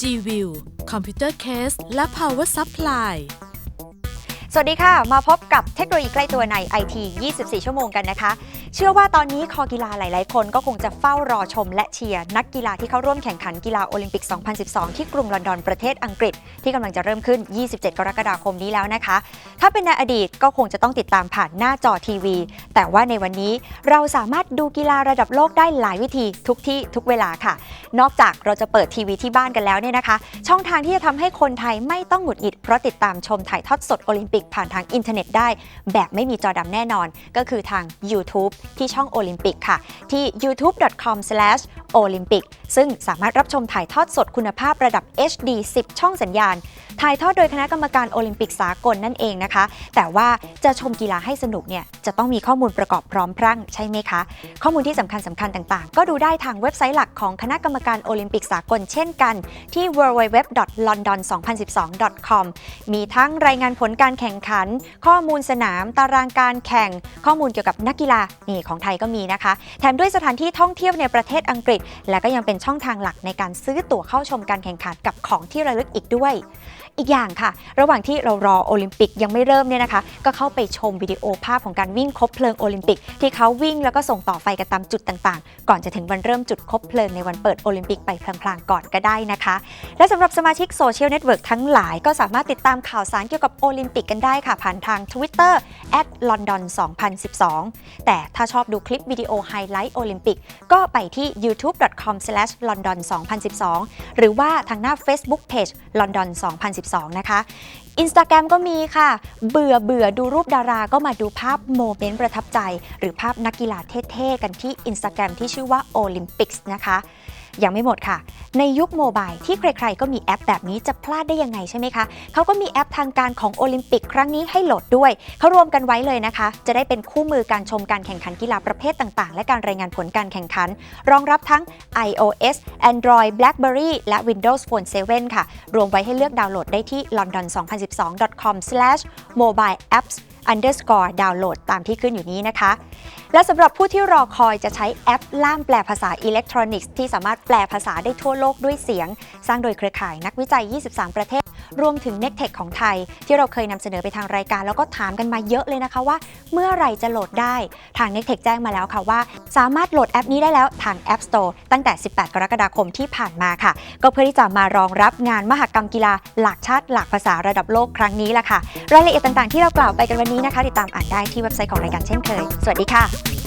G-View คอมพิวเตอร์เคสและ Power Supply สวัสดีค่ะ มาพบกับเทคโนโลยีใกล้ตัวใน IT 24 ชั่วโมงกันนะคะ เชื่อว่าตอนนี้คอกีฬาหลาย ๆ คนก็คงจะเฝ้ารอชมและเชียร์ นักกีฬาที่เข้าร่วมแข่งขันกีฬาโอลิมปิก 2012 ที่กรุงลอนดอนประเทศอังกฤษ ที่กำลังจะเริ่มขึ้น 27 กรกฎาคมนี้แล้วนะคะ ถ้าเป็นในอดีตก็คงจะต้องติดตามผ่านหน้าจอทีวี แต่ว่าในวันนี้เราสามารถดูกีฬาระดับโลกได้หลายวิธีทุกที่ทุกเวลาค่ะ นอกจากเราจะเปิดทีวีที่บ้านกันแล้วเนี่ยนะคะ ช่องทางที่จะทำให้คนไทยไม่ต้องหงุดหงิด เพราะติดตามชมถ่ายทอดสดโอลิมปิกผ่านทางอินเทอร์เน็ตได้ แบบไม่มีจอดำแน่นอน ก็คือทาง YouTube ที่ช่องโอลิมปิกค่ะ ที่ youtube.com/ youtube.com/olympic ซึ่งสามารถรับชมถ่ายทอดสดคุณภาพระดับ HD 10 ช่องสัญญาณ ถ่ายทอดโดยคณะกรรมการโอลิมปิกสากลนั่นเองนะคะ แต่ว่าจะชมกีฬาให้สนุกเนี่ยจะต้องมีข้อมูลประกอบพร้อมพรั่งใช่ไหมคะ ข้อมูลที่สำคัญสำคัญต่างๆ ก็ดูได้ทางเว็บไซต์หลักของคณะกรรมการโอลิมปิกสากลเช่นกัน ที่ www.london2012.com มีทั้งรายงานผลการแข่งขัน ข้อมูลสนาม ตารางการแข่ง ข้อมูลเกี่ยวกับนักกีฬานี่ของไทยก็มีนะคะ แถมด้วยสถานที่ท่องเที่ยวในประเทศอังกฤษและก็ยังเป็นช่องทางหลักในการซื้อตั๋วเข้าชมการแข่งขันกับของที่ระลึกอีกด้วย อีกอย่างค่ะ ระหว่างที่เรารอโอลิมปิกยังไม่เริ่มเนี่ยนะคะ ก็เข้าไปชมวิดีโอภาพของการวิ่งคบเพลิงโอลิมปิก ที่เขาวิ่งแล้วก็ส่งต่อไฟกันตามจุดต่างๆ ก่อนจะถึงวันเริ่มจุดคบเพลิงในวันเปิดโอลิมปิกไปพลางๆก่อนก็ได้นะคะ และสำหรับสมาชิกโซเชียลเน็ตเวิร์กทั้งหลายก็สามารถติดตามข่าวสารเกี่ยวกับโอลิมปิกกันได้ค่ะผ่านทาง Twitter @london 2012 แต่ถ้าชอบดูคลิปวิดีโอไฮไลท์โอลิมปิกก็ไปที่ youtube.com/london 2012 หรือว่าทางหน้า Facebook Page London 2012นะคะอินสตาแกรมก็มีค่ะ เบื่อเบื่อดูรูปดาราก็มาดูภาพโมเมนต์ประทับใจ หรือภาพนักกีฬาเท่ ๆ กันที่อินสตาแกรมที่ชื่อว่า Olympics นะคะ ยังไม่หมดค่ะ ในยุคโมบายที่ใครๆ ก็มีแอปแบบนี้จะพลาดได้ยังไงใช่ไหมคะเขาก็มีแอปทางการของโอลิมปิกครั้งนี้ให้โหลดด้วย เขารวมกันไว้เลยนะคะ จะได้เป็นคู่มือการชมการแข่งขันกีฬาประเภทต่างๆ และการรายงานผลการแข่งขัน รองรับทั้ง iOS Android BlackBerry และ Windows Phone 7 ค่ะ รวมไว้ให้เลือกดาวน์โหลดได้ที่ london2012.com/mobileapps underscore download ตามที่ขึ้นอยู่นี้นะคะ และสำหรับผู้ที่รอคอยจะใช้แอปล่ามแปลภาษาอิเล็กทรอนิกส์ที่สามารถแปลภาษาได้ทั่วโลกด้วยเสียง สร้างโดยเครือข่ายนักวิจัย 23 ประเทศ รวมถึง n e c t e c h ของไทย ที่เราเคยนำเสนอไปทางรายการ แล้วก็ถามกันมาเยอะเลยนะคะว่า เมื่อไหร่จะโหลดได้ทาง n e c t e c h แจ้งมาแล้วค่ะว่า สามารถโหลดแอปนี้ได้แล้วทาง App Store ตั้งแต่ 18 กรกฎาคมที่ผ่านมาค่ะ ก็เพื่อที่จะมารองรับงานมหกรรมกีฬาหลากชาติหลากภาษาระดับโลกครั้งนี้ล่ะค่ะ รายละเอียดต่างๆ ที่เรากล่าวไปกันวันนี้นะคะ ติดตามอ่านได้ที่เว็บไซต์ของรายการเช่นเคย สวัสดีค่ะ